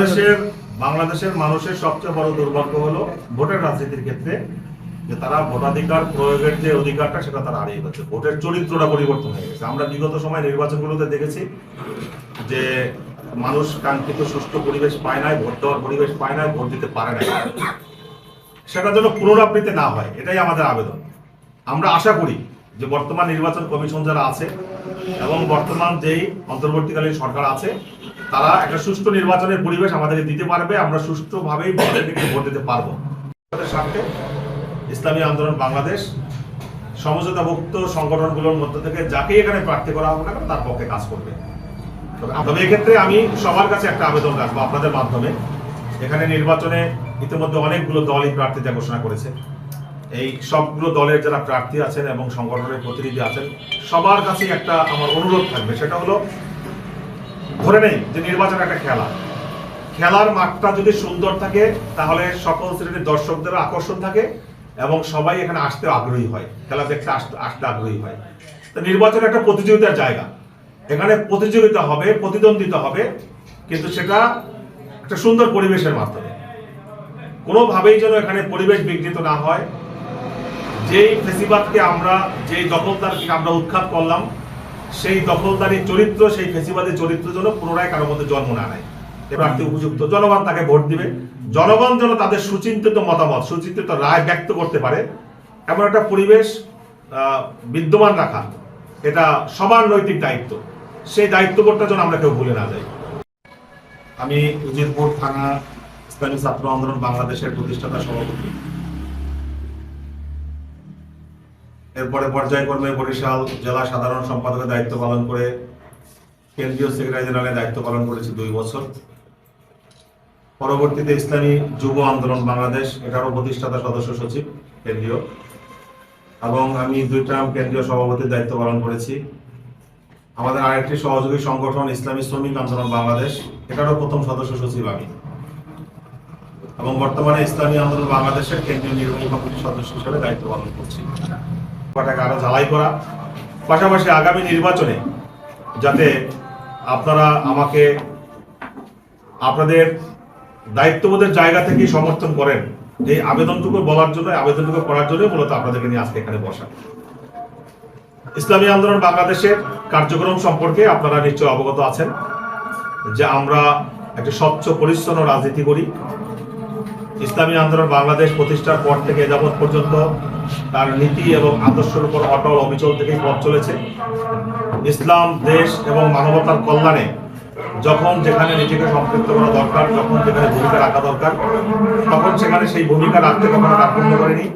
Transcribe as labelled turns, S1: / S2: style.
S1: বাংলাদেশের বাংলাদেশের মানুষের সবচেয়ে বড় দুর্ভাগ্য হলো ভোটের রাজনীতির ক্ষেত্রে যে তারা ভোটাধিকার প্রয়োগের যে অধিকারটা সেটা তারা হারিয়ে ফেলছে। ভোটের চরিত্রটা পরিবর্তন হয়ে গেছে। আমরা বিগত সময় নির্বাচনগুলোতে দেখেছি যে মানুষ কাঙ্ক্ষিত সুষ্ঠু পরিবেশ পায় নাই, ভোট দেওয়ার পরিবেশ পায় নাই, ভোট দিতে পারে না সেটা যেন পুনরাবৃত্তি না হয়, এটাই আমাদের আবেদন। আমরা আশা করি যে বর্তমান নির্বাচন কমিশন যারা আছে এবং বর্তমান যেই অন্তর্বর্তীকালীন সরকার আছে, তারা একটা সুষ্ঠু নির্বাচনের পরিবেশ আমাদেরকে দিতে পারবে, আমরা সুষ্ঠুভাবেই ভোটের দিকে ভোট দিতে পারব। স্বার্থে ইসলামী আন্দোলন বাংলাদেশ, সমঝোতাভুক্ত সংগঠনগুলোর মধ্যে থেকে যাকে এখানে প্রার্থী করা হবে না তার পক্ষে কাজ করবে। তবে তবে এক্ষেত্রে আমি সবার কাছে একটা আবেদন রাখব আপনাদের মাধ্যমে। এখানে নির্বাচনে ইতিমধ্যে অনেকগুলো দলই প্রার্থীতা ঘোষণা করেছে। এই সবগুলো দলের যারা প্রার্থী আছেন এবং সংগঠনের প্রতিনিধি আছেন, সবার কাছে একটা আমার অনুরোধ থাকবে। সেটা হলো, ধরে নেই যে নির্বাচন একটা খেলা। খেলার মাঠটা যদি সুন্দর থাকে, তাহলে সকল শ্রেণির দর্শকদের আকর্ষণ থাকে এবং সবাই এখানে আসতে আগ্রহী হয়। খেলা দেখতে আসতে আসতে আগ্রহী হয়। তো নির্বাচন একটা প্রতিযোগিতার জায়গা। এখানে প্রতিযোগিতা হবে, প্রতিদ্বন্দ্বিতা হবে, কিন্তু সেটা একটা সুন্দর পরিবেশের মাধ্যমে। কোনোভাবেই যেন এখানে পরিবেশ বিঘ্নিত না হয়। যেই ফেসিবাদকে আমরা, যেই দখলদারকে আমরা উৎখাত করলাম, সেই দখলদারি চরিত্র, সেই ফেসিবাদের চরিত্র যেন পুনরায় কারোর মধ্যে জন্ম না নেয় প্রার্থী উপযুক্ত। জনগণ তাকে ভোট দিবে। জনগণ যেন তাদের সুচিন্তিত মতামত, সুচিন্তিত রায় ব্যক্ত করতে পারে। এমন একটা পরিবেশ বিদ্যমান রাখা। এটা সবার নৈতিক দায়িত্ব। সেই দায়িত্ববোধটা যেন আমরা কেউ ভুলে না যাই। আমি উজিরপুর থানা ইসলামী ছাত্র আন্দোলন বাংলাদেশের প্রতিষ্ঠাতা সভাপতি। এরপরে পর্যায়ক্রমে বরিশাল জেলা সাধারণ সম্পাদকের দায়িত্ব পালন করে কেন্দ্রীয় সেক্রেটারি জেনারেলের দায়িত্ব পালন করেছি দুই বছর। পরবর্তীতে ইসলামী যুব আন্দোলন বাংলাদেশ, এটারও প্রতিষ্ঠাতা সদস্য সচিব, কেন্দ্রীয়। এবং আমি দুই টার্ম কেন্দ্রীয় সভাপতির দায়িত্ব পালন করেছি। আমাদের আরেকটি সহযোগী সংগঠন, ইসলামী শ্রমিক আন্দোলন বাংলাদেশ, এটারও প্রথম সদস্য সচিব আমি। এবং বর্তমানে ইসলামী আন্দোলন বাংলাদেশের কেন্দ্রীয় নির্বাহী কমিটির সদস্য হিসেবে দায়িত্ব পালন করছি। ব্যাপারটাকে আরও ঝালাই করা। পাশাপাশি আগামী নির্বাচনে যাতে আপনারা আমাকে আপনাদের দায়িত্ববোধের জায়গা থেকে সমর্থন করেন, এই আবেদনটুকু বলার জন্য, আবেদনটুকু করার জন্য মূলত আপনাদেরকে নিয়ে আজকে এখানে বসা। ইসলামী আন্দোলন বাংলাদেশের কার্যক্রম সম্পর্কে আপনারা নিশ্চয় অবগত আছেন যে আমরা একটি স্বচ্ছ, পরিচ্ছন্ন রাজনীতি করি। ইসলামী আন্দোলন বাংলাদেশ প্রতিষ্ঠার পর থেকে যাবৎ পর্যন্ত তার নীতি এবং আদর্শের উপর অটল অবিচল থেকেই পথ চলেছে। ইসলাম, দেশ এবং মানবতার কল্যাণে যখন যেখানে নিজেকে সম্পৃক্ত করা দরকার, যখন যেখানে ভূমিকা রাখা দরকার, তখন সেখানে সেই ভূমিকা রাখতে কখনো কার্পণ্য করেনি।